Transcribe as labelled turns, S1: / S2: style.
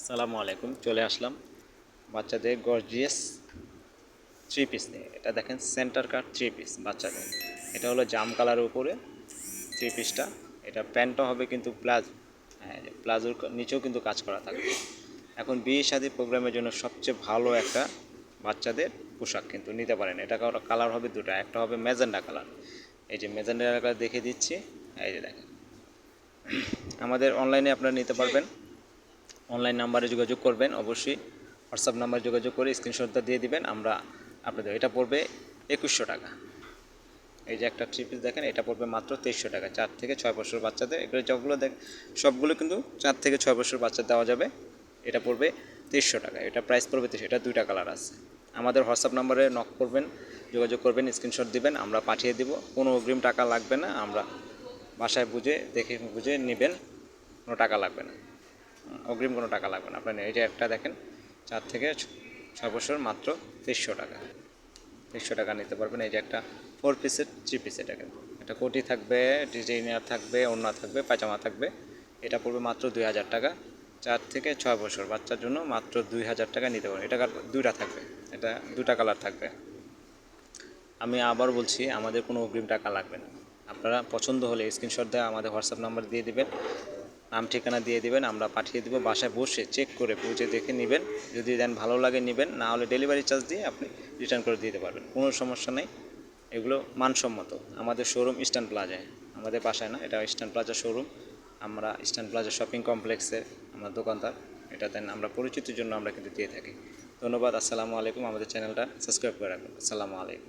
S1: আসসালামু আলাইকুম, চলে আসলাম বাচ্চাদের গর্জিয়াস থ্রি পিস নিয়ে। এটা দেখেন সেন্টার কাট থ্রি পিস বাচ্চাদের। এটা হলো জাম কালারের উপরে থ্রি পিসটা এটা প্যান্টটা হবে কিন্তু প্লাজ হ্যাঁ প্লাজোর নিচেও কিন্তু কাজ করা থাকবে। এখন বিয়ে শাদী প্রোগ্রামের জন্য সবচেয়ে ভালো একটা বাচ্চাদের পোশাক কিন্তু নিতে পারেন। এটা কালার হবে দুটো, একটা হবে ম্যাজেন্ডা কালার এই যে ম্যাজেন্ডা কালার দেখে দিচ্ছি। এই যে দেখেন। আমাদের অনলাইনে আপনারা নিতে পারবেন। অনলাইন নাম্বারে যোগাযোগ করবেন, অবশ্যই হোয়াটসঅ্যাপ নাম্বারে যোগাযোগ করে স্ক্রিনশটটা দিয়ে দিবেন, আমরা আপনাদের, এটা পড়বে একুশশো টাকা। এই যে একটা থ্রি পিস দেখেন, এটা পড়বে মাত্র তেইশশো টাকা। চার থেকে ছয় বছর বাচ্চাদের, এগুলো যতগুলো দেখ, সবগুলো কিন্তু চার থেকে ছয় বছর বাচ্চা দেওয়া যাবে। এটা পড়বে তেইশশো টাকা। এটা প্রাইস পড়বে তেইশশো, এটা দুইটা কালার আছে। আমাদের হোয়াটসঅ্যাপ নাম্বারে নক করবেন, যোগাযোগ করবেন স্ক্রিনশট দিবেন, আমরা পাঠিয়ে দিব। কোনো অগ্রিম টাকা লাগবে না, আমরা বাসায় বুঝে, দেখে বুঝে নেবেন, কোনো টাকা লাগবে না। অগ্রিম কোনো টাকা লাগবে না। আপনার যে একটা দেখেন, চার থেকে ছয় বছর মাত্র তেইশশো টাকা। তেইশশো টাকা নিতে পারবেন। এই যে একটা ফোর পিসের থ্রি পিস এটা এটা কোটি থাকবে, ডিজাইনার থাকবে ওড়না থাকবে পাজামা থাকবে। এটা পড়বে মাত্র দুই হাজার টাকা। চার থেকে ছয় বছর বাচ্চার জন্য মাত্র দুই হাজার টাকা নিতে পারবেন। এটা দুইটা থাকবে। এটা দুটা কালার থাকবে। আমি আবার বলছি, আমাদের কোনো অগ্রিম টাকা লাগবে না। আপনারা পছন্দ হলে স্ক্রিনশট দেওয়া আমাদের হোয়াটসঅ্যাপ নাম্বার দিয়ে দিবেন। নাম ঠিকানা দিয়ে দিবেন, আমরা পাঠিয়ে দেবো, বাসায় বসে চেক করে বুঝে দেখে নেবেন। যদি দেন ভালো লাগে নেবেন, না হলে ডেলিভারি চার্জ দিয়ে আপনি রিটার্ন করে দিতে পারবেন। কোনো সমস্যা নেই। এগুলো মানসম্মত। আমাদের শোরুম ইস্টার্ন প্লাজায় আমাদের বাসায় না, এটা ইস্টার্ন প্লাজা শোরুম আমরা ইস্টার্ন প্লাজা শপিং কমপ্লেক্সে আমার দোকানদার। এটা দেন আমরা পরিচিতির জন্য আমরা কিন্তু দিয়ে থাকি। ধন্যবাদ, আসসালামু আলাইকুম। আমাদের চ্যানেলটা সাবস্ক্রাইব করে রাখবেন আসসালামু আলাইকুম।